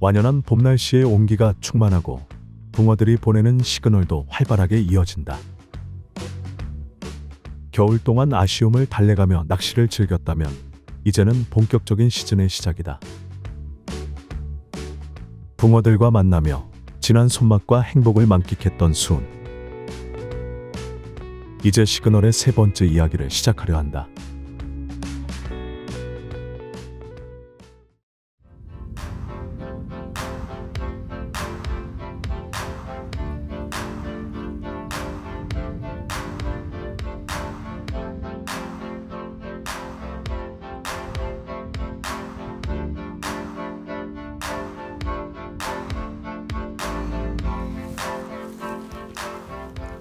완연한 봄 날씨의 온기가 충만하고 붕어들이 보내는 시그널도 활발하게 이어진다. 겨울 동안 아쉬움을 달래가며 낚시를 즐겼다면 이제는 본격적인 시즌의 시작이다. 붕어들과 만나며 진한 손맛과 행복을 만끽했던 수은 이제 시그널의 세 번째 이야기를 시작하려 한다.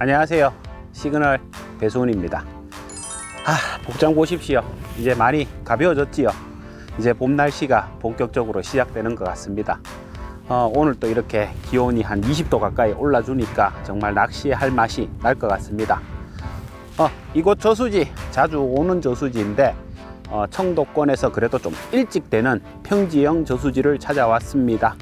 안녕하세요. 시그널 배수훈입니다. 아, 복장 보십시오. 이제 많이 가벼워졌지요. 이제 봄 날씨가 본격적으로 시작되는 것 같습니다. 어, 오늘 또 이렇게 기온이 한 20도 가까이 올라주니까 정말 낚시에 할 맛이 날 것 같습니다. 어, 이곳 저수지 자주 오는 저수지인데 어, 청도권에서 그래도 좀 일찍 되는 평지형 저수지를 찾아왔습니다.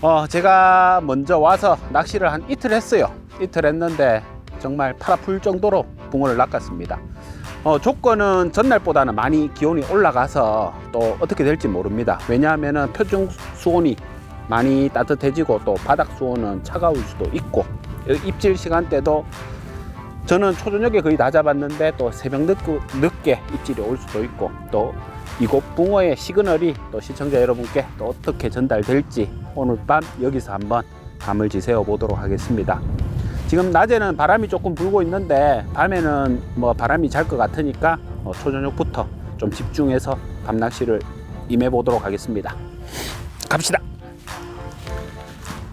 어, 제가 먼저 와서 낚시를 한 이틀 했어요. 이틀 했는데 정말 팔 아플 정도로 붕어를 낚았습니다. 어, 조건은 전날보다는 많이 기온이 올라가서 또 어떻게 될지 모릅니다. 왜냐하면 표준 수온이 많이 따뜻해지고 또 바닥 수온은 차가울 수도 있고 입질 시간대도 저는 초저녁에 거의 다 잡았는데 또 새벽 늦, 늦게 입질이 올 수도 있고 또 이곳 붕어의 시그널이 또 시청자 여러분께 또 어떻게 전달될지 오늘 밤 여기서 한번 감을 지새워 보도록 하겠습니다. 지금 낮에는 바람이 조금 불고 있는데 밤에는 뭐 바람이 잘 것 같으니까 어, 초저녁부터 좀 집중해서 밤 낚시를 임해 보도록 하겠습니다. 갑시다.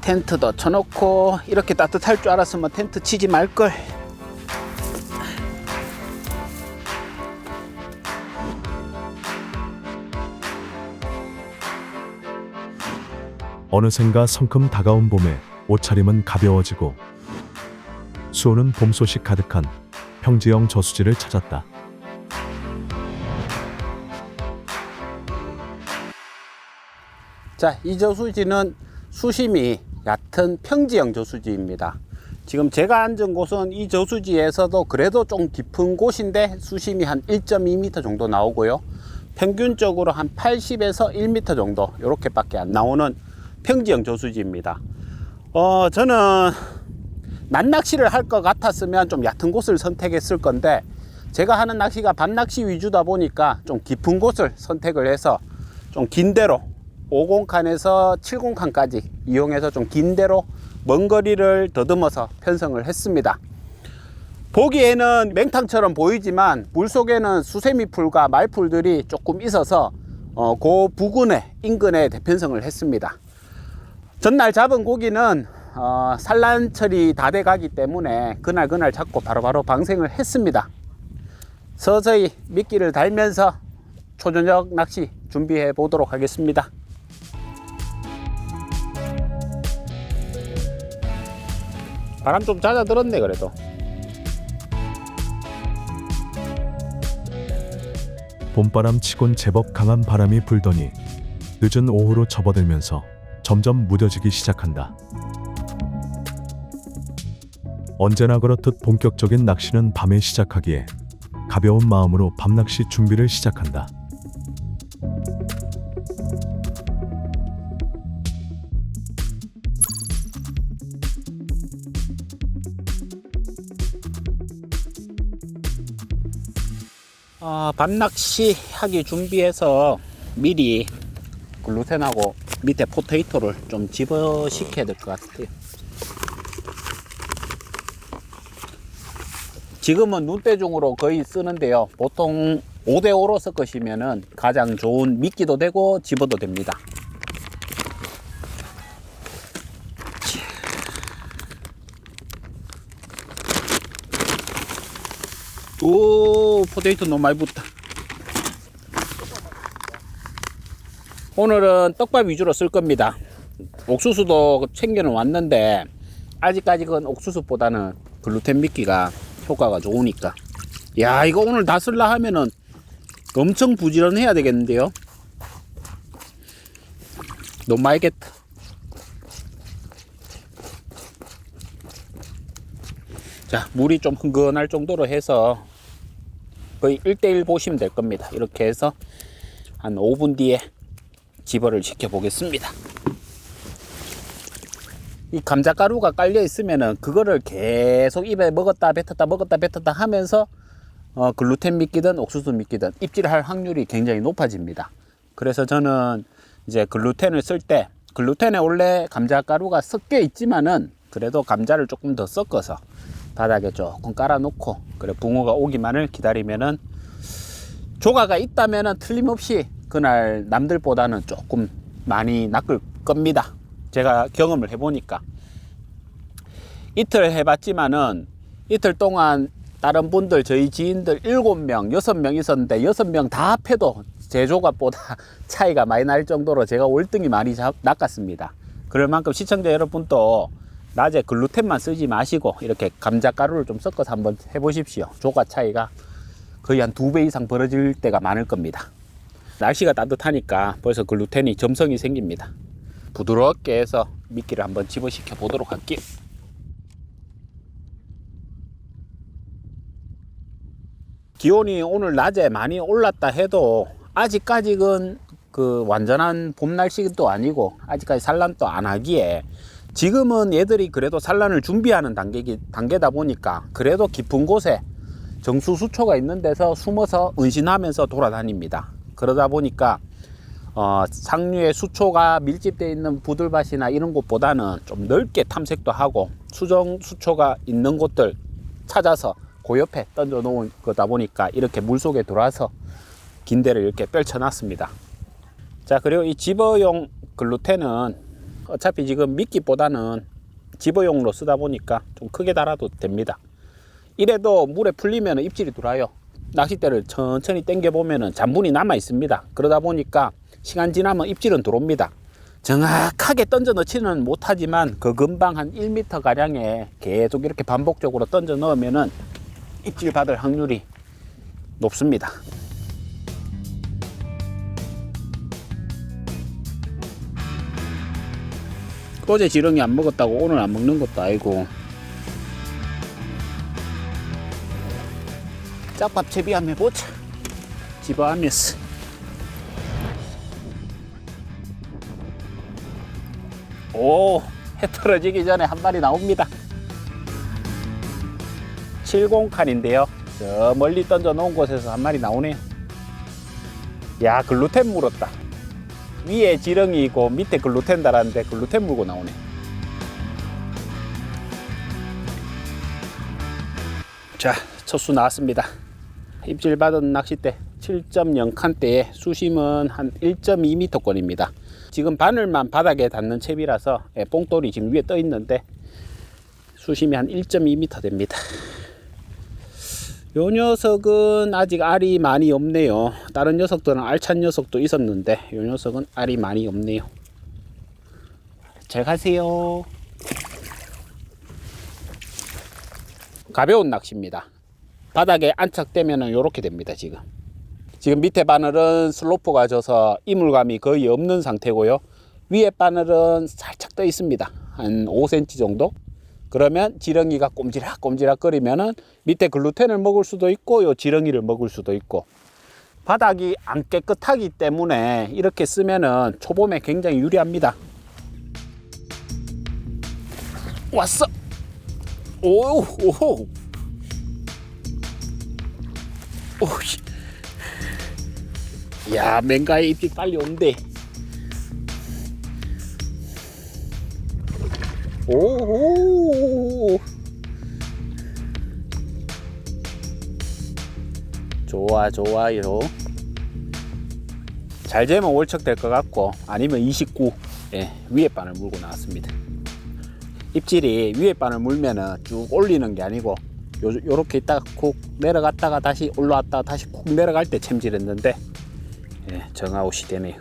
텐트도 쳐놓고 이렇게 따뜻할 줄 알았으면 텐트 치지 말 걸. 어느샌가 성큼 다가온 봄에 옷차림은 가벼워지고 수호는 봄 소식 가득한 평지형 저수지를 찾았다. 자, 이 저수지는 수심이 얕은 평지형 저수지입니다. 지금 제가 앉은 곳은 이 저수지에서도 그래도 좀 깊은 곳인데 수심이 한 1.2m 정도 나오고요. 평균적으로 한 80에서 1m 정도 이렇게밖에 안 나오는 평지형 저수지입니다. 어, 저는 낮낚시를 할 것 같았으면 좀 얕은 곳을 선택했을 건데 제가 하는 낚시가 밤낚시 위주다 보니까 좀 깊은 곳을 선택을 해서 좀 긴 대로 50칸에서 70칸까지 이용해서 좀 긴 대로 먼 거리를 더듬어서 편성을 했습니다. 보기에는 맹탕처럼 보이지만 물속에는 수세미 풀과 말풀들이 조금 있어서 어, 그 부근에 인근에 대편성을 했습니다. 전날 잡은 고기는 어, 산란철이 다 돼 가기 때문에 그날 그날 잡고 바로바로 방생을 했습니다. 서서히 미끼를 달면서 초저녁 낚시 준비해 보도록 하겠습니다. 바람 좀 잦아들었네 그래도. 봄바람 치곤 제법 강한 바람이 불더니 늦은 오후로 접어들면서 점점 무뎌지기 시작한다. 언제나 그렇듯 본격적인 낚시는 밤에 시작하기에 가벼운 마음으로 밤낚시 준비를 시작한다. 어, 밤낚시 하기 준비해서 미리 글루텐하고 밑에 포테이토를 좀 집어식혀야 될 것 같아요. 지금은 눈대중으로 거의 쓰는데요. 보통 5대5로 섞으시면 가장 좋은 미끼도 되고 집어도 됩니다. 오, 포테이토 너무 많이 붙다. 오늘은 떡밥 위주로 쓸 겁니다. 옥수수도 챙겨는 왔는데 아직까지는 옥수수보다는 글루텐 미끼가 효과가 좋으니까. 야, 이거 오늘 다 쓸라 하면은 엄청 부지런해야 되겠는데요. 너무 말겠다. 자, 물이 좀 흥건할 정도로 해서 거의 1대1 보시면 될 겁니다. 이렇게 해서 한 5분 뒤에 집어를 시켜 보겠습니다. 이 감자가루가 깔려 있으면은 그거를 계속 입에 먹었다 뱉었다 먹었다 뱉었다 하면서 어, 글루텐 미끼든 옥수수 미끼든 입질할 확률이 굉장히 높아집니다. 그래서 저는 이제 글루텐을 쓸 때 글루텐에 원래 감자가루가 섞여 있지만은 그래도 감자를 조금 더 섞어서 바닥에 조금 깔아놓고 그래 붕어가 오기만을 기다리면은 조가가 있다면은 틀림없이 그날 남들보다는 조금 많이 낚을 겁니다. 제가 경험을 해보니까 이틀 해봤지만은 이틀 동안 다른 분들 저희 지인들 일곱 명 여섯 명 있었는데 여섯 명다 합해도 제 조각보다 차이가 많이 날 정도로 제가 월등히 많이 잡, 낚았습니다. 그럴 만큼 시청자 여러분도 낮에 글루텐만 쓰지 마시고 이렇게 감자가루를 좀 섞어서 한번 해보십시오. 조각 차이가 거의 한 두 배 이상 벌어질 때가 많을 겁니다. 날씨가 따뜻하니까 벌써 글루텐이 점성이 생깁니다. 부드럽게 해서 미끼를 한번 집어시켜 보도록 할게요. 기온이 오늘 낮에 많이 올랐다 해도 아직까지는 그 완전한 봄 날씨도 아니고 아직까지 산란도 안 하기에 지금은 얘들이 그래도 산란을 준비하는 단계기, 단계다 보니까 그래도 깊은 곳에 정수 수초가 있는 데서 숨어서 은신하면서 돌아다닙니다. 그러다 보니까 어, 상류에 수초가 밀집되어 있는 부들밭이나 이런 곳보다는 좀 넓게 탐색도 하고 수정 수초가 있는 곳들 찾아서 그 옆에 던져 놓은 거다 보니까 이렇게 물 속에 들어와서 긴대를 이렇게 펼쳐 놨습니다. 자 그리고 이 집어용 글루텐은 어차피 지금 미끼보다는 집어용으로 쓰다 보니까 좀 크게 달아도 됩니다. 이래도 물에 풀리면 입질이 들어와요. 낚싯대를 천천히 당겨 보면은 잔분이 남아 있습니다. 그러다 보니까 시간 지나면 입질은 들어옵니다. 정확하게 던져 넣지는 못하지만 그 금방 한 1m 가량에 계속 이렇게 반복적으로 던져 넣으면은 입질 받을 확률이 높습니다. 어제 지렁이 안 먹었다고 오늘 안 먹는 것도 아니고 짝밥 채비 한번 해보자 집어하면서 오, 해 떨어지기 전에 한 마리 나옵니다. 70칸인데요. 저 멀리 던져 놓은 곳에서 한 마리 나오네요. 야, 글루텐 물었다. 위에 지렁이 있고 밑에 글루텐 달았는데 글루텐 물고 나오네. 자, 첫수 나왔습니다. 입질 받은 낚싯대 7.0 칸대에 수심은 한 1.2m권입니다. 지금 바늘만 바닥에 닿는 채비라서 예, 뽕돌이 지금 위에 떠 있는데 수심이 한 1.2m 됩니다. 요 녀석은 아직 알이 많이 없네요. 다른 녀석들은 알찬 녀석도 있었는데 요 녀석은 알이 많이 없네요. 잘 가세요. 가벼운 낚시입니다. 바닥에 안착되면 이렇게 됩니다. 지금. 지금 밑에 바늘은 슬로프가 져서 이물감이 거의 없는 상태고요. 위에 바늘은 살짝 떠 있습니다. 한 5cm 정도. 그러면 지렁이가 꼼지락 꼼지락 거리면은 밑에 글루텐을 먹을 수도 있고 요 지렁이를 먹을 수도 있고 바닥이 안 깨끗하기 때문에 이렇게 쓰면은 초봄에 굉장히 유리합니다. 왔어. 오, 오호. 오, 씨. 야, 맹가에 입질 빨리 온대. 오호. 좋아, 좋아요. 잘 되면 월척 될 것 같고, 아니면 29. 예, 위에 바늘 물고 나왔습니다. 입질이 위에 바늘 물면은 쭉 올리는 게 아니고, 요, 요렇게 있다가 쿡 내려갔다가 다시 올라왔다가 다시 쿡 내려갈 때 챔질했는데, 예, 정아웃이 되네요.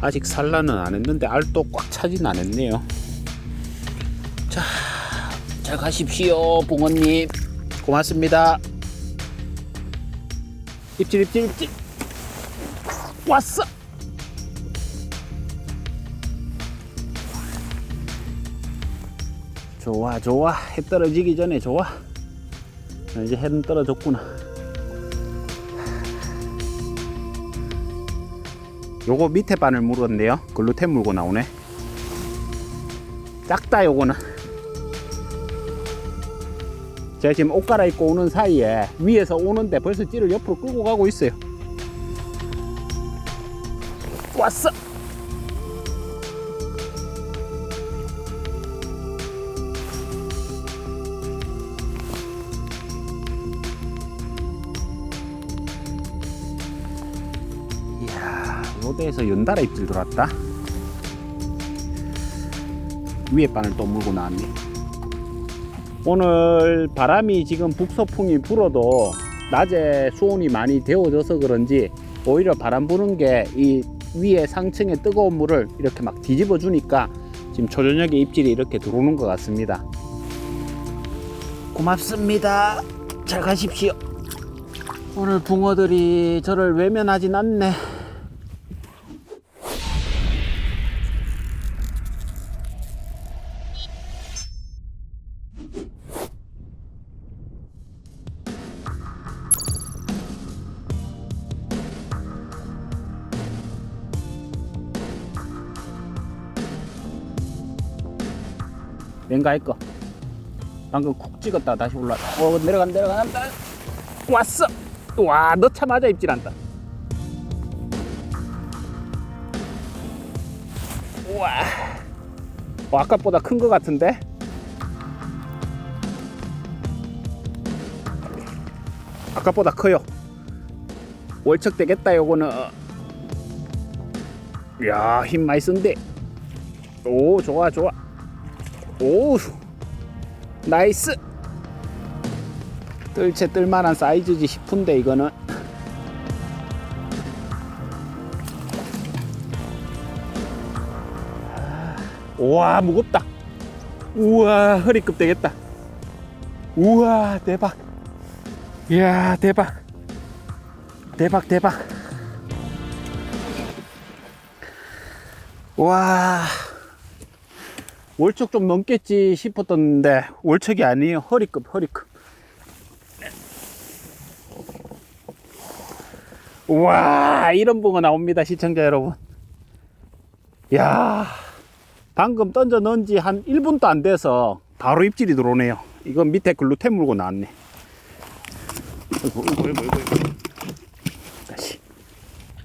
아직 살라는 안 했는데 알도 꽉 차진 않았네요. 자, 잘 가십시오, 부모님. 고맙습니다. 입질, 입질, 입질. 왔어. 좋아, 좋아. 해 떨어지기 전에 좋아. 이제 해는 떨어졌구나. 요거 밑에 바늘 물었네요. 글루텐 물고 나오네. 작다 요거는. 제가 지금 옷 갈아입고 오는 사이에 위에서 오는데 벌써 찌를 옆으로 끌고 가고 있어요. 왔어 로드에서 연달아 입질 들어왔다. 위에 바늘 또 물고 나왔네. 오늘 바람이 지금 북서풍이 불어도 낮에 수온이 많이 데워져서 그런지 오히려 바람 부는 게 이 위에 상층의 뜨거운 물을 이렇게 막 뒤집어 주니까 지금 초저녁에 입질이 이렇게 들어오는 것 같습니다. 고맙습니다. 잘 가십시오. 오늘 붕어들이 저를 외면하진 않네 왠가 할거 방금 쿡 찍었다. 다시 올라. 어 내려간 내려간다 왔어. 와 넣자마자 입질한다. 우와. 어, 아까보다 큰 거 같은데? 아까보다 커요. 월척 되겠다 요거는. 이야 힘 많이 쓴데 오 좋아 좋아 오 나이스. 뜰채 뜰만한 사이즈지 싶은데 이거는. 우와 무겁다. 우와 허리급 되겠다. 우와 대박. 이야 대박. 대박 대박. 와 월척 좀 넘겠지 싶었던데 월척이 아니에요 허리급 허리급 와 이런 붕어 나옵니다 시청자 여러분 야 방금 던져 넣은 지 한 1분도 안 돼서 바로 입질이 들어오네요 이건 밑에 글루텐 물고 나왔네 어이구, 어이구, 어이구, 어이구. 다시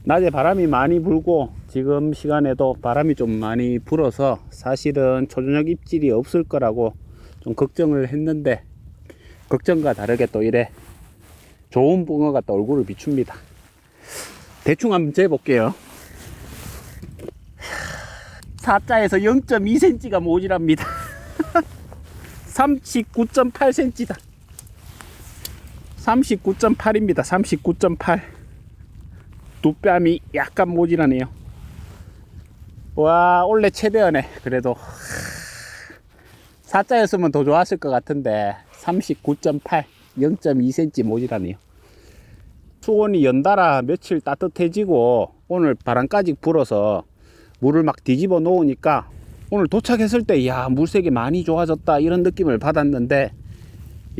낮에 바람이 많이 불고 지금 시간에도 바람이 좀 많이 불어서 사실은 초저녁 입질이 없을 거라고 좀 걱정을 했는데 걱정과 다르게 또 이래 좋은 붕어가 또 얼굴을 비춥니다. 대충 한번 재볼게요. 4자에서 0.2cm가 모자랍니다. 39.8cm다. 39.8입니다. 39.8 두 뺨이 약간 모질하네요. 와, 원래 최대어네. 그래도. 사자였으면 더 좋았을 것 같은데, 39.8, 0.2cm 모질하네요. 수온이 연달아 며칠 따뜻해지고, 오늘 바람까지 불어서 물을 막 뒤집어 놓으니까, 오늘 도착했을 때, 야, 물색이 많이 좋아졌다. 이런 느낌을 받았는데,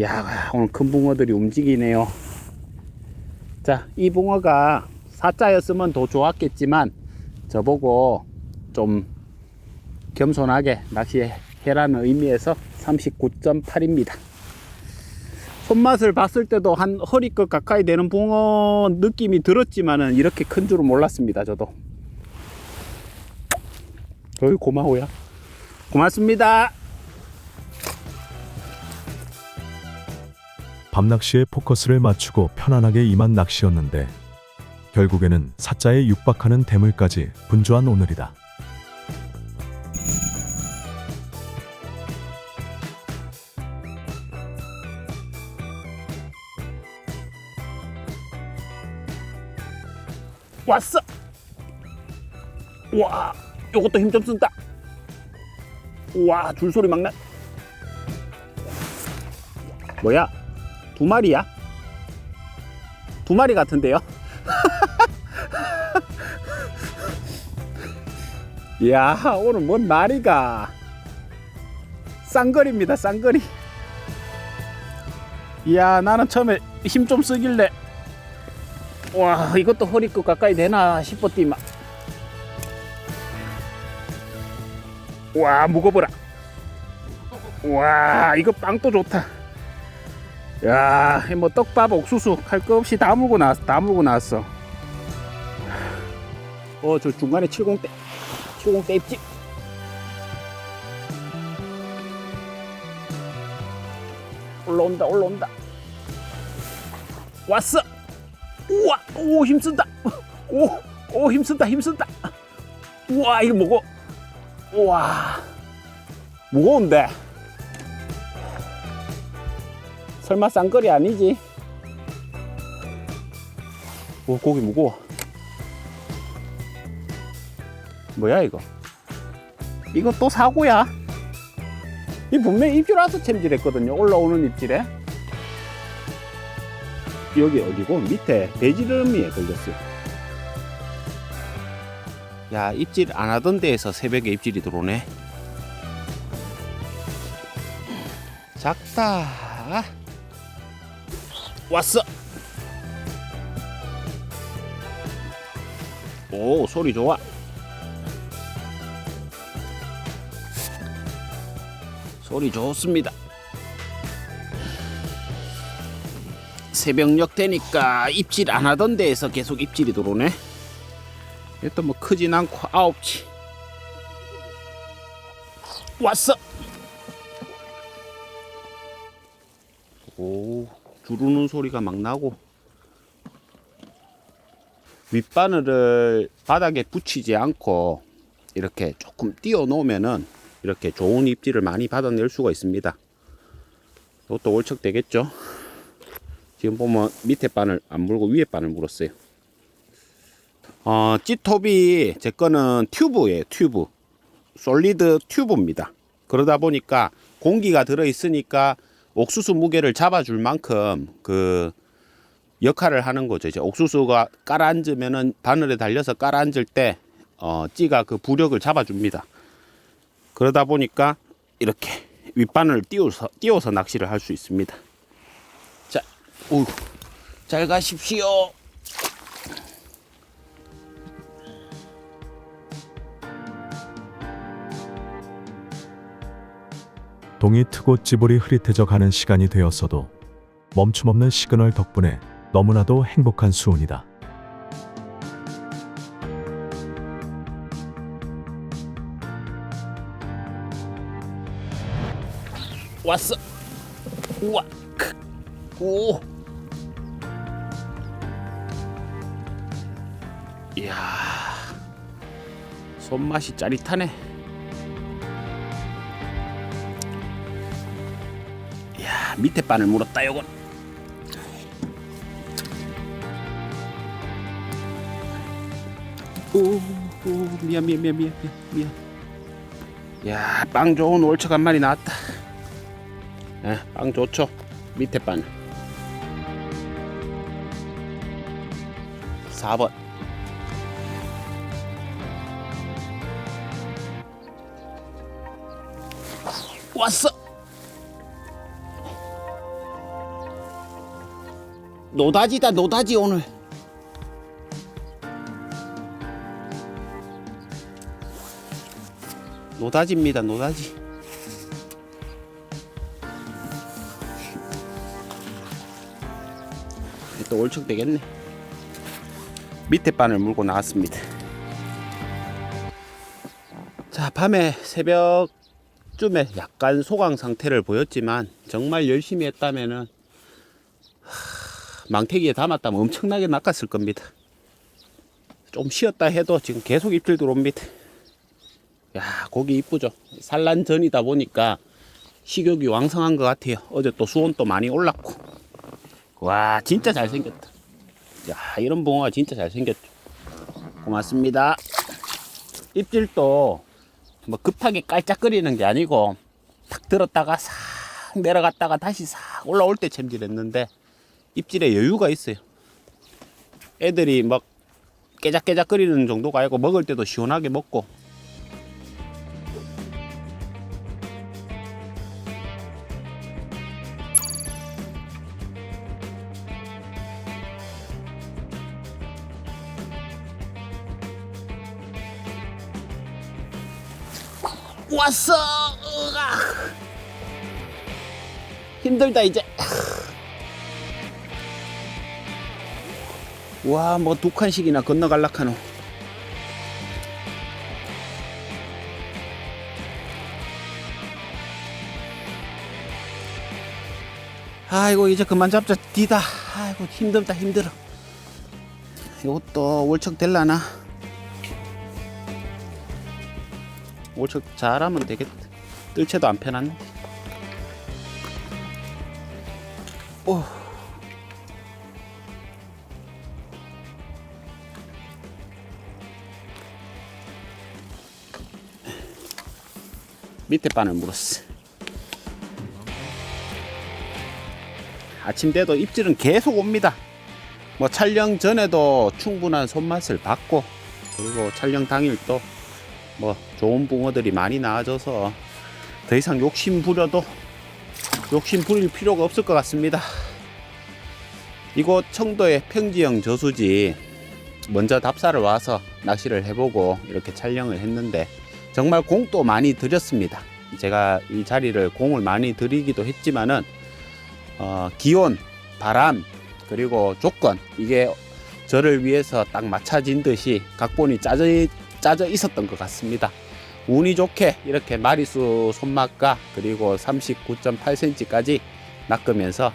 야, 오늘 큰 붕어들이 움직이네요. 자, 이 붕어가 사자였으면 더 좋았겠지만 저보고 좀 겸손하게 낚시해라는 의미에서 39.8입니다. 손맛을 봤을 때도 한 허리끝 가까이 되는 붕어 느낌이 들었지만은 이렇게 큰 줄은 몰랐습니다. 저도. 어이 고마워요. 고맙습니다. 밤낚시에 포커스를 맞추고 편안하게 임한 낚시였는데 결국에는 사자에 육박하는 대물까지 분주한 오늘이다. 왔어. 와, 요것도 힘 좀 쓴다. 와, 줄소리 막 나. 뭐야? 두 마리야? 두 마리 같은데요? 이야, 오늘 뭔 마리가 쌍거리입니다 쌍거리 이야 나는 처음에 힘 좀 쓰길래 와 이것도 허리끝 가까이 되나 싶었디만 와 무거워라. 와 이거 빵도 좋다. 야뭐 떡밥 옥수수 할 거 없이 다 물고 나왔어 다 물고 나왔어. 어 저 중간에 70대 70대 입지? 올라온다 올라온다. 왔어 우와 오 힘쓴다. 오 오 힘쓴다 힘쓴다. 우와 이거 뭐고? 우와 무거운데. 설마 쌍거리 아니지? 오 고기 무거워. 뭐야 이거? 이거 또 사고야? 이 분명히 입질 와서 챔질했거든요 올라오는 입질에 여기 어디고 밑에 배지름이에 걸렸어요. 야 입질 안 하던 데에서 새벽에 입질이 들어오네. 작다 왔어. 오 소리 좋아. 소리 좋습니다 새벽녘 되니까 입질 안 하던 데에서 계속 입질이 들어오네. 이것도 뭐 크진 않고 아홉치 왔어. 오 주르는 소리가 막 나고. 윗바늘을 바닥에 붙이지 않고 이렇게 조금 띄워 놓으면은 이렇게 좋은 입질을 많이 받아낼 수가 있습니다. 이것도 월척 되겠죠 지금 보면 밑에 바늘 안 물고 위에 바늘 물었어요 어, 찌톱이 제 거는 튜브예요 튜브 솔리드 튜브입니다 그러다 보니까 공기가 들어 있으니까 옥수수 무게를 잡아줄 만큼 그 역할을 하는 거죠. 이제 옥수수가 깔아앉으면은 바늘에 달려서 깔아앉을 때 어, 찌가 그 부력을 잡아줍니다. 그러다 보니까 이렇게 윗바늘을 띄워서 띄워서 낚시를 할 수 있습니다. 자, 오, 잘 가십시오. 동이 트고 찌볼이 흐릿해져 가는 시간이 되었어도 멈춤없는 시그널 덕분에 너무나도 행복한 수온이다. 왔어. 우와. 크. 오. 이야. 손맛이 짜릿하네. 이야, 밑에 바늘 물었다 요건. 오, 오, 미안, 미안, 미안, 미안, 미안. 야, 빵 좋은 올척 한 마리 나왔다. 예, 빵 좋죠. 밑에 바늘. 4번. 왔어. 노다지다 노다지 오늘. 노다지입니다 노다지. 또 올척 되겠네. 밑에 바늘 물고 나왔습니다. 자, 밤에 새벽 쯤에 약간 소강 상태를 보였지만 정말 열심히 했다면은 하, 망태기에 담았다면 엄청나게 낚았을 겁니다. 좀 쉬었다 해도 지금 계속 입질 들어옵니다. 야, 고기 이쁘죠? 산란 전이다 보니까 식욕이 왕성한 것 같아요. 어제 또 수온 또 많이 올랐고. 와 진짜 잘생겼다 야 이런 붕어가 진짜 잘생겼죠 고맙습니다 입질도 뭐 급하게 깔짝거리는 게 아니고 탁 들었다가 싹 내려갔다가 다시 싹 올라올 때 챔질했는데 입질에 여유가 있어요. 애들이 막 깨작깨작거리는 정도가 아니고 먹을 때도 시원하게 먹고 왔어. 으아. 힘들다 이제. 와, 뭐 두 칸씩이나 건너갈락 하노. 아이고 이제 그만 잡자 디다. 아이고 힘들다 힘들어. 이것도 월척 될라나? 월척 잘하면 되겠다. 뜰채도 안 펴놨네. 오. 밑에 바늘 물었어. 아침 돼도 입질은 계속 옵니다. 뭐 촬영 전에도 충분한 손맛을 봤고 그리고 촬영 당일 또 뭐 좋은 붕어들이 많이 나와줘서 더 이상 욕심 부려도 욕심 부릴 필요가 없을 것 같습니다. 이곳 청도의 평지형 저수지 먼저 답사를 와서 낚시를 해보고 이렇게 촬영을 했는데 정말 공도 많이 들였습니다. 제가 이 자리를 공을 많이 들이기도 했지만은 어, 기온, 바람, 그리고 조건 이게 저를 위해서 딱 맞춰진 듯이 각본이 짜져, 짜져 있었던 것 같습니다. 운이 좋게 이렇게 마리수 손맛과 그리고 39.8cm까지 낚으면서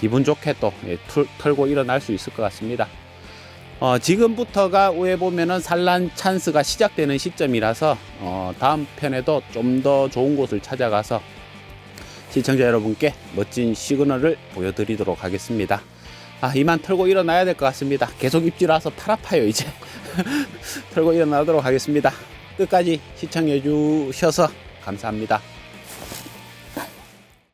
기분 좋게 또 예, 털- 털고 일어날 수 있을 것 같습니다. 어, 지금부터가 우에 보면은 산란 찬스가 시작되는 시점이라서 어, 다음 편에도 좀 더 좋은 곳을 찾아가서 시청자 여러분께 멋진 시그널을 보여드리도록 하겠습니다. 아, 이만 털고 일어나야 될 것 같습니다. 계속 입질 와서 팔 아파요, 이제. 털고 일어나도록 하겠습니다. 끝까지 시청해 주셔서 감사합니다.